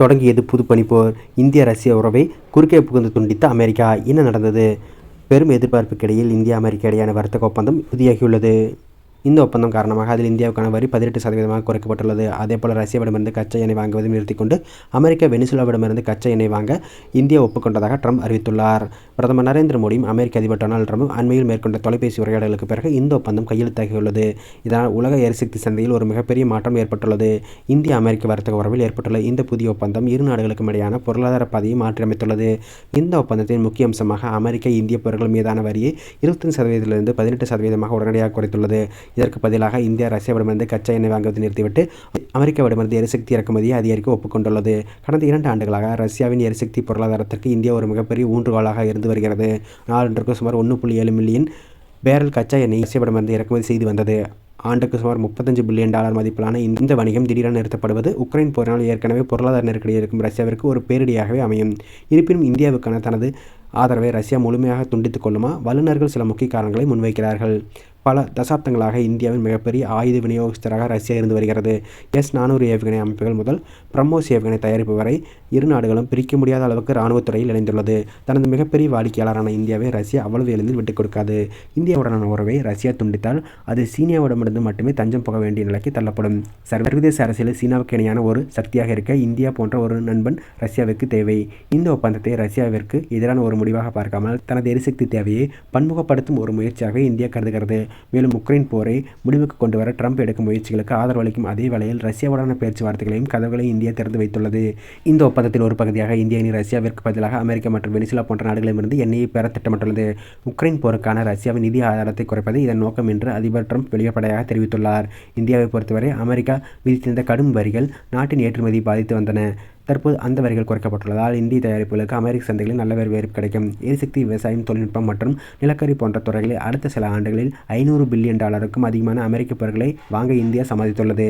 தொடங்கியது புது பனிப்போர். இந்திய ரஷ்ய உறவை குறுக்கே புகுந்து துண்டித்த அமெரிக்கா. என்ன நடந்தது? பெரும் எதிர்பார்ப்புக்கிடையில் இந்தியா அமெரிக்க இடையான வர்த்தக ஒப்பந்தம் உறுதியாகியுள்ளது இந்த ஒப்பந்தம் காரணமாக அதில் இந்தியாவுக்கான வரி பதினெட்டு சதவீதமாக குறைக்கப்பட்டுள்ளது. அதேபோல் ரஷ்யாவிடமிருந்து கச்சா எண்ணெய் வாங்குவதை நிறுத்திக்கொண்டு அமெரிக்கா வெனிசுலாவிடமிருந்து கச்சா எண்ணெய் வாங்க இந்தியா ஒப்புக்கொண்டதாக ட்ரம்ப் அறிவித்துள்ளார். பிரதமர் நரேந்திர மோடியும் அமெரிக்க அதிபர் டொனால்டு ட்ரம்பும் அண்மையில் மேற்கொண்ட தொலைபேசி உரையாடலுக்கு பிறகு இந்த ஒப்பந்தம் கையெழுத்தாகியுள்ளது இதனால் உலக எரிசக்தி சந்தையில் ஒரு மிகப்பெரிய மாற்றம் ஏற்பட்டுள்ளது. இந்திய அமெரிக்க வர்த்தக உறவில் ஏற்பட்டுள்ள இந்த புதிய ஒப்பந்தம் இரு நாடுகளுக்கும் இடையான பொருளாதார பாதையை மாற்றியமைத்துள்ளது. இந்த ஒப்பந்தத்தின் முக்கிய அம்சமாக அமெரிக்க இந்திய பொருட்கள் மீதான வரியை இருபத்தஞ்சு சதவீதத்திலிருந்து பதினெட்டு சதவீதமாக உடனடியாக குறைத்துள்ளது. இதற்கு பதிலாக இந்தியா ரஷ்யாவிடமிருந்து கச்சா எண்ணெய் வாங்குவதை நிறுத்திவிட்டு அமெரிக்காவிடமிருந்து எரிசக்தி இறக்குமதியை அதிகரிக்க ஒப்புக்கொண்டுள்ளது. கடந்த இரண்டு ஆண்டுகளாக ரஷ்யாவின் எரிசக்தி பொருளாதாரத்திற்கு இந்தியா ஒரு மிகப்பெரிய ஊன்றுகோலாக இருந்து வருகிறது. நாளொன்றுக்கு சுமார் ஒன்று புள்ளி ஏழு மில்லியன் பேரல் கச்சா எண்ணெய் ரஷ்யாவிடமிருந்து இறக்குமதி செய்து வந்தது. ஆண்டுக்கு சுமார் முப்பத்தஞ்சு பில்லியன் டாலர் மதிப்பிலான இந்த வணிகம் திடீரென நிறுத்தப்படுவது உக்ரைன் போரினால் ஏற்கனவே பொருளாதார நெருக்கடி இருக்கும் ரஷ்யாவிற்கு ஒரு பேரிடியாகவே அமையும். இருப்பினும் இந்தியாவுக்கான தனது ஆதரவை ரஷ்யா முழுமையாக துண்டித்துக் கொள்ளுமா? வல்லுநர்கள் சில முக்கிய காரணங்களை முன்வைக்கிறார்கள். பல தசாப்தங்களாக இந்தியாவின் மிகப்பெரிய ஆயுத விநியோகஸ்தராக ரஷ்யா இருந்து வருகிறது. எஸ் நானூறு ஏவுகணை அமைப்புகள் முதல் பிரம்மோஸ் ஏவுகணை தயாரிப்பு வரை இரு நாடுகளும் பிரிக்க முடியாத அளவுக்கு இராணுவத் துறையில் இணைந்துள்ளது. தனது மிகப்பெரிய வாடிக்கையாளரான இந்தியாவை ரஷ்யா அவ்வளவு எளிதில் விட்டுக் கொடுக்காது. இந்தியாவுடனான உறவை ரஷ்யா துண்டித்தால் அது சீனியாவிடமிருந்து மட்டுமே தஞ்சம் போக வேண்டிய நிலைக்கு தள்ளப்படும். சர்வதேச அரசியலில் சீனாவுக்கு இணையான ஒரு சக்தியாக இருக்க இந்தியா போன்ற ஒரு நண்பன் ரஷ்யாவிற்கு தேவை. இந்த ஒப்பந்தத்தை ரஷ்யாவிற்கு எதிரான ஒரு முடிவாக பார்க்காமல் தனது எரிசக்தி தேவையை பன்முகப்படுத்தும் ஒரு முயற்சியாக இந்தியா கருதுகிறது. மேலும் உக்ரைன் போரை முடிவுக்கு கொண்டு வர ட்ரம்ப் எடுக்கும் முயற்சிகளுக்கு ஆதரவளிக்கும் அதே வேளையில் ரஷ்யாவுடனான பேச்சுவார்த்தைகளையும் கதவுகளையும் இந்தியா திறந்து வைத்துள்ளது. இந்த ஒப்பந்தத்தின் ஒரு பகுதியாக இந்தியா இனி ரஷ்யாவிற்கு பதிலாக அமெரிக்கா மற்றும் வெனிசுலா போன்ற நாடுகளிலிருந்து எண்ணெயை பெற திட்டமிட்டுள்ளது. உக்ரைன் போருக்கான ரஷ்யாவின் நிதி ஆதாரத்தை குறைப்பது இதன் நோக்கம் என்று அதிபர் ட்ரம்ப் வெளிப்படையாக தெரிவித்துள்ளார். இந்தியாவை பொறுத்தவரை அமெரிக்கா விதித்திருந்த கடும் வரிகள் நாட்டின் ஏற்றுமதியை பாதித்து வந்தன. தற்போது அந்த வரிகள் குறைக்கப்பட்டுள்ளதால் இந்திய தயாரிப்புகளுக்கு அமெரிக்க சந்தைகளில் நல்ல வரவேற்பு கிடைக்கும். எரிசக்தி விவசாயம் தொழில்நுட்பம் மற்றும் நிலக்கரி போன்ற துறைகளில் அடுத்த சில ஆண்டுகளில் ஐநூறு பில்லியன் டாலருக்கும் அதிகமான அமெரிக்க பொருட்களை வாங்க இந்தியா சம்மதித்துள்ளது.